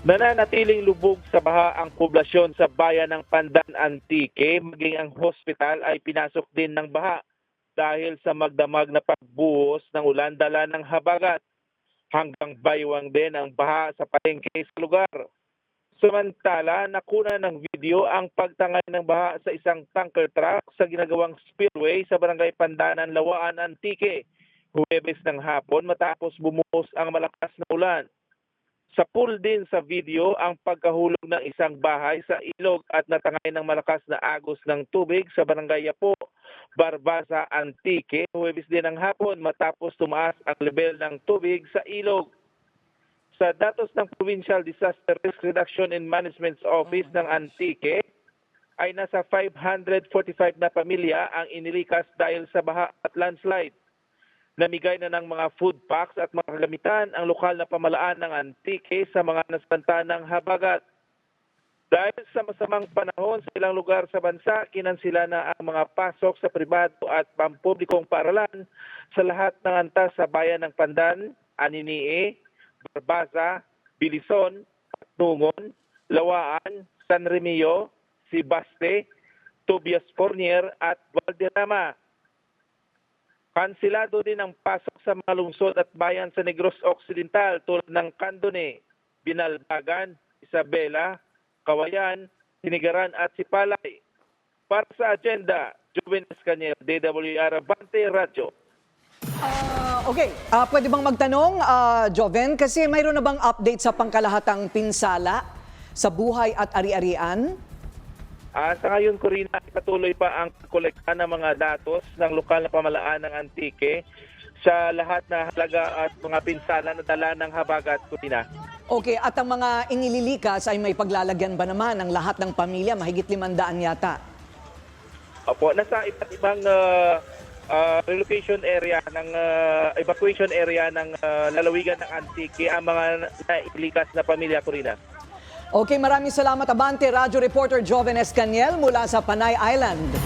Nananatiling lubog sa baha ang poblasyon sa bayan ng Pandan Antique, maging ang hospital ay pinasok din ng baha dahil sa magdamag na pagbuhos ng ulan dala ng habagat. Hanggang baywang din ang baha sa palengke sa lugar. Samantala, nakuna ng video ang pagtangay ng baha sa isang tanker truck sa ginagawang spillway sa barangay Pandanan, Lawaan, Antique. Huwebes ng hapon matapos bumuhos ang malakas na ulan. Sa pool din sa video ang pagkahulog ng isang bahay sa ilog at natangay ng malakas na agos ng tubig sa barangay Yapo, Barbasa, Antique. Huwebes din ng hapon matapos tumaas ang level ng tubig sa ilog. Sa datos ng Provincial Disaster Risk Reduction and Management Office ng Antique, ay nasa 545 na pamilya ang inilikas dahil sa baha at landslide. Namigay na ng mga food packs at mga kagamitan ang lokal na pamalaan ng Antique sa mga nasanta ng habagat. Dahil sa masamang panahon sa ilang lugar sa bansa, kinansila na ang mga pasok sa pribado at pampublikong paaralan sa lahat ng antas sa bayan ng Pandan, Aninie, Barbaza, Bilison, Nungon, Lawaan, San Remio, Sibaste, Tobias Fournier at Valderrama. Kansilado din ang pasok sa mga lungsod at bayan sa Negros Occidental tulad ng Candone, Binalbagan, Isabela, Kawayan, Sinigaran at Sipalay. Para sa agenda, Juven Escaniel, DWR Bante Radio. Ah, okay, Ah, pwede bang magtanong, ah, Joven, kasi mayroon na bang update sa pangkalahatang pinsala sa buhay at ari-arian? Ah, sa ngayon, Corina, patuloy pa ang kolekta ng mga datos ng lokal na pamalaan ng Antique sa lahat na halaga at mga pinsala na dala ng habagat, Corina. Okay, at ang mga inililikas ay may paglalagyan ba naman ng lahat ng pamilya? Mahigit limandaan yata. Opo, nasa iba't ibang ah, ah, relocation area ng ah, evacuation area ng ah, lalawigan ng Antique ang mga nailikas na pamilya, Corina. Okay, maraming salamat Abante, Radyo Reporter Joven Escaniel mula sa Panay Island.